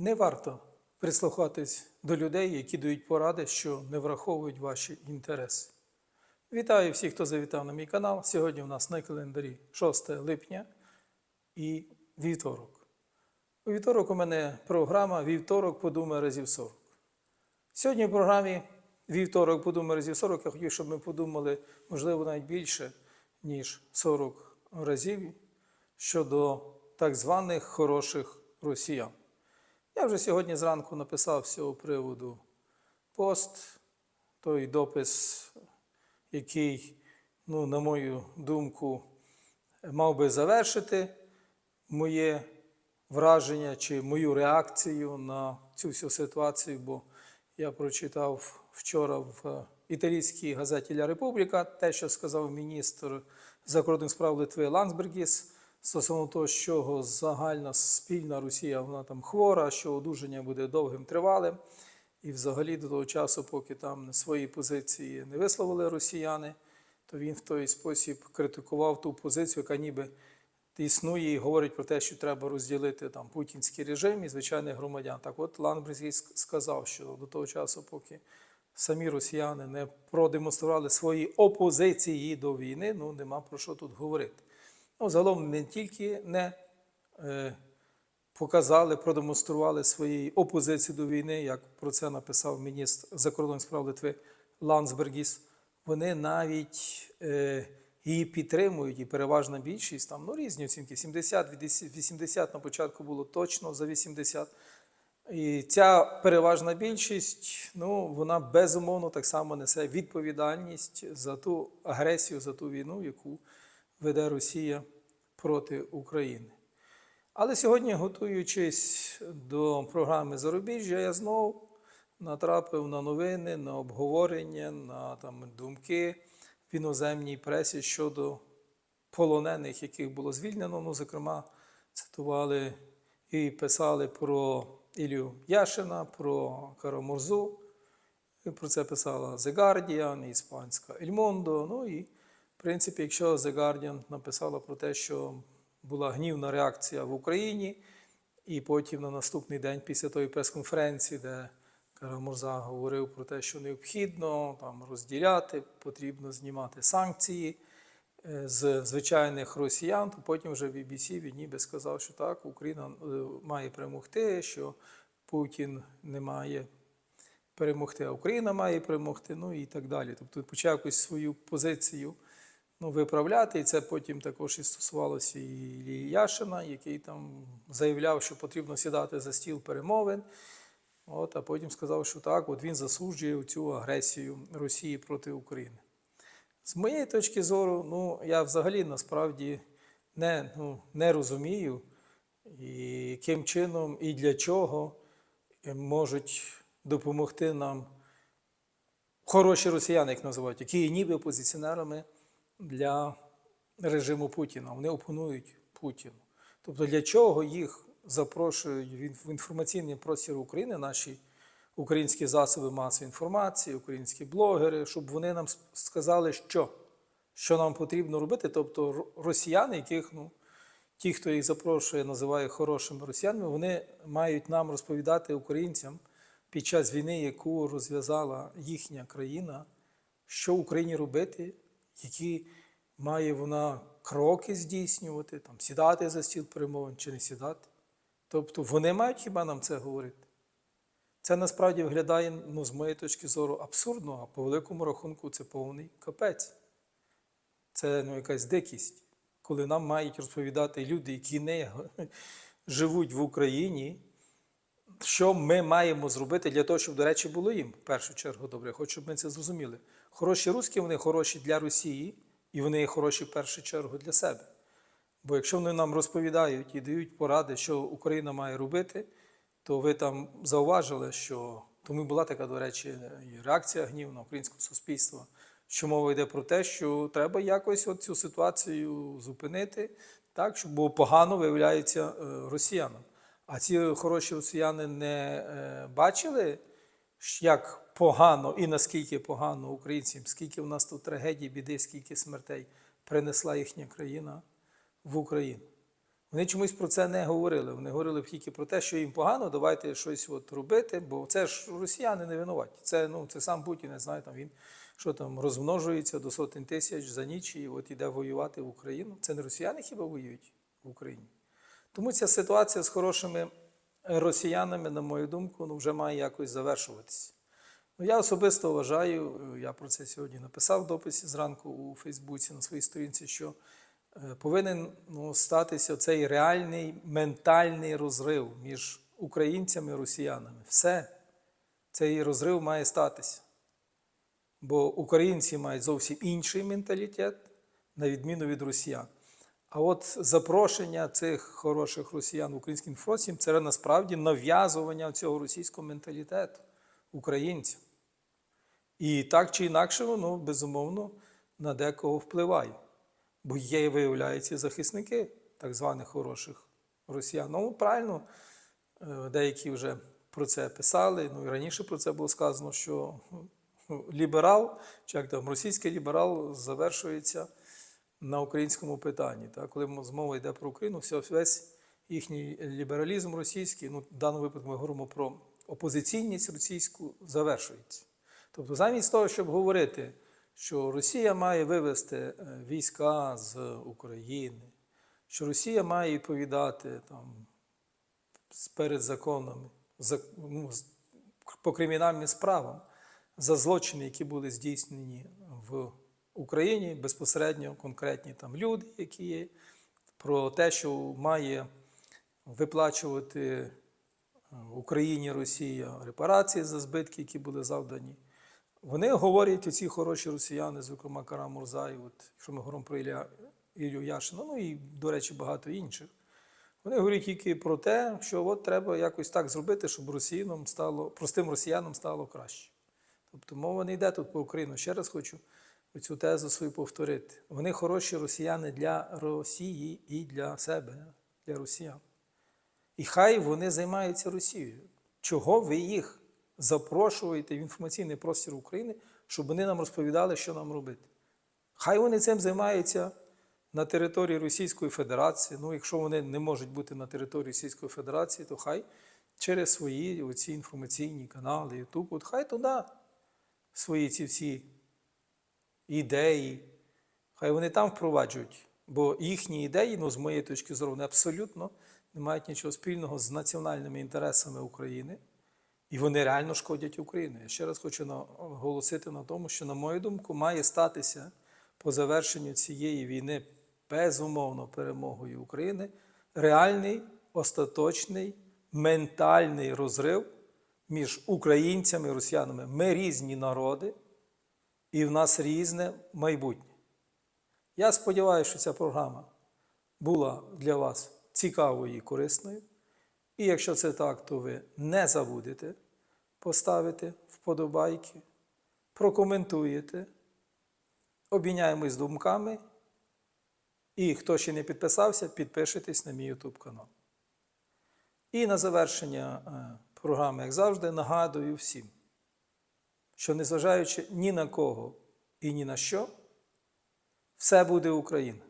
Не варто прислухатись до людей, які дають поради, що не враховують ваші інтереси. Вітаю всіх, хто завітав на мій канал. Сьогодні у нас на календарі 6 липня і вівторок. У вівторок у мене програма Вівторок подумай разів 40. Сьогодні в програмі Вівторок подумай разів 40. Я хотів, щоб ми подумали, можливо, навіть більше, ніж 40 разів щодо так званих хороших росіян. Я вже сьогодні зранку написав з цього приводу пост, той допис, який, ну, на мою думку, мав би завершити моє враження чи мою реакцію на цю всю ситуацію, бо я прочитав вчора в італійській газеті Ля Републіка те, що сказав міністр закордонних справ Литви Ландсбергіс стосовно того, що загальна спільна Росія вона там хвора, що одужання буде довгим тривалим. І взагалі до того часу, поки там свої позиції не висловили росіяни, то він в той спосіб критикував ту позицію, яка ніби існує і говорить про те, що треба розділити там путінський режим і звичайних громадян. Так от Ланбрзій сказав, що до того часу, поки самі росіяни не продемонстрували свої опозиції до війни, ну нема про що тут говорити. Ну, загалом не тільки не е, показали, продемонстрували свої опозиції до війни, як про це написав міністр закордонних справ Литви Ландсбергіс, вони навіть е, її підтримують, і переважна більшість, там ну, різні оцінки, 70, 80 на початку було точно за 80. І ця переважна більшість, ну, вона безумовно так само несе відповідальність за ту агресію, за ту війну, яку веде Росія проти України. Але сьогодні, готуючись до програми Зарубіжжя, я знову натрапив на новини, на обговорення, на там, думки в іноземній пресі щодо полонених, яких було звільнено. Ну, зокрема, цитували і писали про Ілю Яшина, про Карамурзу. Про це писала The Guardian, іспанська Mundo. Ну і, принципі, якщо The Guardian написала про те, що була гнівна реакція в Україні, і потім на наступний день після тої прес-конференції, де Карамурза говорив про те, що необхідно там розділяти, потрібно знімати санкції е, з звичайних росіян, то потім вже BBC він ніби сказав, що так, Україна е, має перемогти, що Путін не має перемогти, а Україна має перемогти, ну і так далі. Тобто почав якусь свою позицію ну, виправляти, і це потім також і стосувалося і Ілії Яшина, який там заявляв, що потрібно сідати за стіл перемовин. От, а потім сказав, що так, от він засуджує цю агресію Росії проти України. З моєї точки зору, ну, я взагалі насправді не, ну, не розумію, яким чином і для чого можуть допомогти нам хороші росіяни, як називають, які є ніби опозиціонерами для режиму Путіна. Вони опонують Путіну. Тобто для чого їх запрошують в інформаційний простір України, наші українські засоби масової інформації, українські блогери, щоб вони нам сказали, що, що нам потрібно робити. Тобто росіяни, яких ну, ті, хто їх запрошує, називає хорошими росіянами, вони мають нам розповідати українцям під час війни, яку розв'язала їхня країна, що Україні робити, які має вона кроки здійснювати, там, сідати за стіл перемовин чи не сідати. Тобто вони мають хіба нам це говорити? Це насправді виглядає, ну, з моєї точки зору, абсурдно, а по великому рахунку це повний капець. Це ну, якась дикість, коли нам мають розповідати люди, які не живуть в Україні, що ми маємо зробити для того, щоб, до речі, було їм в першу чергу добре. Хочу, щоб ми це зрозуміли. Хороші русські, вони хороші для Росії, і вони хороші в першу чергу для себе. Бо якщо вони нам розповідають і дають поради, що Україна має робити, то ви там зауважили, що тому була така, до речі, і реакція гнівна українського суспільства, що мова йде про те, що треба якось цю ситуацію зупинити, так, щоб було погано виявляється е, росіянам. А ці хороші росіяни не е, бачили, як погано і наскільки погано українцям, скільки в нас тут трагедій, біди, скільки смертей принесла їхня країна в Україну. Вони чомусь про це не говорили. Вони говорили тільки про те, що їм погано, давайте щось от робити, бо це ж росіяни не винуваті. Це, ну, це сам Путін, не знаю, там він що там розмножується до сотень тисяч за ніч і от іде воювати в Україну. Це не росіяни хіба воюють в Україні? Тому ця ситуація з хорошими росіянами, на мою думку, ну, вже має якось завершуватися. Ну, я особисто вважаю, я про це сьогодні написав в дописі зранку у Фейсбуці на своїй сторінці, що е, повинен ну, статися цей реальний ментальний розрив між українцями і росіянами. Все, цей розрив має статися. Бо українці мають зовсім інший менталітет, на відміну від росіян. А от запрошення цих хороших росіян в український інфросім це насправді нав'язування цього російського менталітету українцям. І так чи інакше, воно безумовно на декого впливає. Бо є, виявляється, захисники так званих хороших росіян. Ну, правильно, е, деякі вже про це писали. Ну і раніше про це було сказано, що ну, ліберал, чи як там російський ліберал завершується на українському питанні. Так? Коли мова йде про Україну, все, весь їхній лібералізм російський, ну, в даному випадку ми говоримо про опозиційність російську, завершується. Тобто, замість того, щоб говорити, що Росія має вивести е, війська з України, що Росія має відповідати там, перед законами за, ну, по кримінальним справам за злочини, які були здійснені в Україні, безпосередньо конкретні там люди, які є, про те, що має виплачувати е, Україні Росія репарації за збитки, які були завдані. Вони говорять, оці хороші росіяни, зокрема Карам Мурзай, от, якщо ми говоримо про Ілля, Іллю Яшина, ну і, до речі, багато інших. Вони говорять тільки про те, що от треба якось так зробити, щоб росіянам стало, простим росіянам стало краще. Тобто мова не йде тут про Україну. Ще раз хочу цю тезу свою повторити. Вони хороші росіяни для Росії і для себе, для росіян. І хай вони займаються Росією. Чого ви їх запрошуєте в інформаційний простір України, щоб вони нам розповідали, що нам робити? Хай вони цим займаються на території Російської Федерації. Ну, якщо вони не можуть бути на території Російської Федерації, то хай через свої оці інформаційні канали, Ютуб, от хай туди свої ці всі ідеї, хай вони там впроваджують. Бо їхні ідеї, ну, з моєї точки зору, вони абсолютно не мають нічого спільного з національними інтересами України. І вони реально шкодять Україні. Я ще раз хочу наголосити на тому, що, на мою думку, має статися по завершенню цієї війни безумовно перемогою України реальний, остаточний, ментальний розрив між українцями і росіянами. Ми різні народи, і в нас різне майбутнє. Я сподіваюся, що ця програма була для вас цікавою і корисною. І якщо це так, то ви не забудете поставити вподобайки, прокоментуєте, обміняємось думками. І хто ще не підписався, підпишитесь на мій YouTube канал. І на завершення е, програми, як завжди, нагадую всім, що незважаючи ні на кого і ні на що, все буде Україна.